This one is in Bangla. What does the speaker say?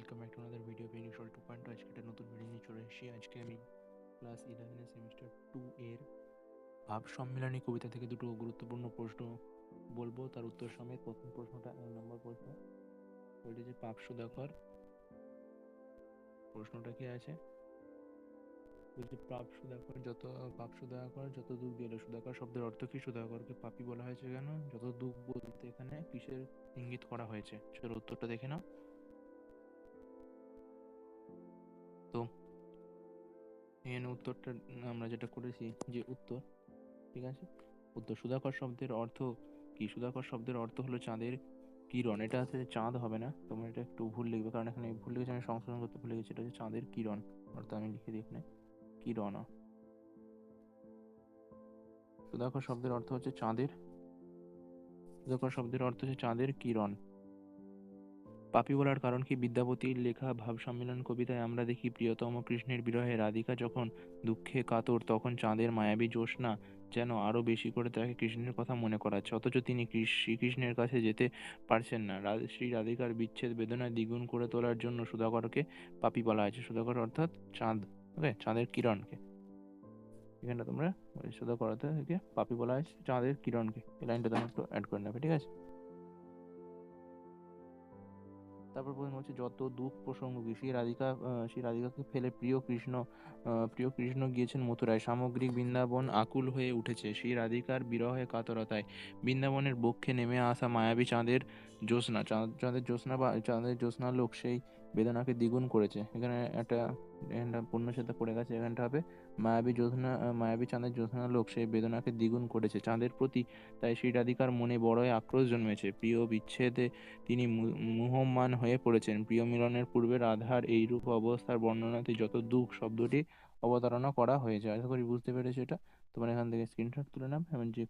Welcome back to another video pen usual to point আজকে একটা নতুন ভিডিও নিয়ে চলে এসেছি। আজকে আমি ক্লাস ইলেভেনের সেমিস্টার টু এর ভাব সম্মেলনী কবিতা থেকে দুটো গুরুত্বপূর্ণ প্রশ্ন বলব। তার উত্তর সমেত প্রথম প্রশ্নটা এক নম্বর প্রশ্ন। ওইটা যে পাপ সুধাকর। প্রশ্নটা কি আছে? বলছে পাপ সুধাকর, যত পাপ সুধাকর, যত দুঃখ দিল সুধাকর, শব্দের অর্থ কি সুধাকরকে পাপি বলা হয়েছে কেন? যত দুঃখ বলতে এখানে কিসের ইঙ্গিত করা হয়েছে? চলো উত্তরটা দেখে নাও। তো এখানে উত্তরটা আমরা যেটা করেছি যে উত্তর, ঠিক আছে? উত্তর সুধাকর শব্দের অর্থ কি? সুধাকর শব্দের অর্থ হলো চাঁদের কিরণ। এটা আছে চাঁদ হবে না। তোমরা এটা একটু ভুল লিখবে, কারণ এখানে ভুল লিখেছি, আমি সংশোধন করতে ভুলে গেছি। এটা হচ্ছে চাঁদের কিরণ। অর্থাৎ আমি লিখে দিই এখানে, কিরণ। সুধাকর শব্দের অর্থ হচ্ছে চাঁদের, সুধাকর শব্দের অর্থ হচ্ছে চাঁদের কিরণ। পাপি বলার কারণ কি? বিদ্যাপতির লেখা ভাব সম্মেলন কবিতায় আমরা দেখি, প্রিয়তম কৃষ্ণের বিরহে রাধিকা যখন দুঃখে কাতর, তখন চাঁদের মায়াবী জ্যোৎস্না যেন আরও বেশি করে তাকে কৃষ্ণের কথা মনে করাচ্ছে। অথচ তিনি কৃষ- শ্রীকৃষ্ণের কাছে যেতে পারছেন না। শ্রী রাধিকার বিচ্ছেদ বেদনায় দ্বিগুণ করে তোলার জন্য সুধাকরকে পাপি বলা হয়েছে। সুধাকর অর্থাৎ চাঁদ, ওকে? চাঁদের কিরণকে। এখানটা তোমরা সুধাকর অর্থাৎ পাপি বলা হয়েছে, চাঁদের কিরণকে। এই লাইনটা তোমরা একটু অ্যাড করে নেবে, ঠিক আছে? তারপর প্রথমে হচ্ছে যত দুঃখ প্রসঙ্গ সেই রাধিকা সেই রাধিকাকে ফেলে প্রিয় কৃষ্ণ প্রিয় কৃষ্ণ গিয়েছেন মথুরায়। সামগ্রিক বৃন্দাবন আকুল হয়ে উঠেছে। সেই রাধিকার বিরহে কাতরতায় বৃন্দাবনের বক্ষে নেমে আসা মায়াবী চাঁদের জ্যোৎস্না, চাঁদ- চাঁদের জ্যোৎস্না বা চাঁদের জ্যোৎস্না লোক সেই বেদনাকে দ্বিগুণ করেছে। এখানে একটা এখানটা পূর্ণ সাথে পড়ে গেছে, এখানটা হবে, মায়াবী জ্যোৎস্না, মায়াবী চাঁদের জ্যোৎস্না লোক সেই বেদনাকে দ্বিগুণ করেছে। চাঁদের প্রতি তাই সেই রাধিকার মনে বড়ই আক্রোশ জন্মেছে। প্রিয় বিচ্ছেদে তিনি মু- মুহ্যমান হয়ে পড়েছেন। প্রিয় মিলনের পূর্বে রাধার এইরূপ অবস্থার বর্ণনাতে যত দুঃখ শব্দটি অবতারণা করা হয়েছে। আশা করি বুঝতে পেরেছি এটা। তোমার এখান থেকে স্ক্রিনশট তুলে নাও এবং যে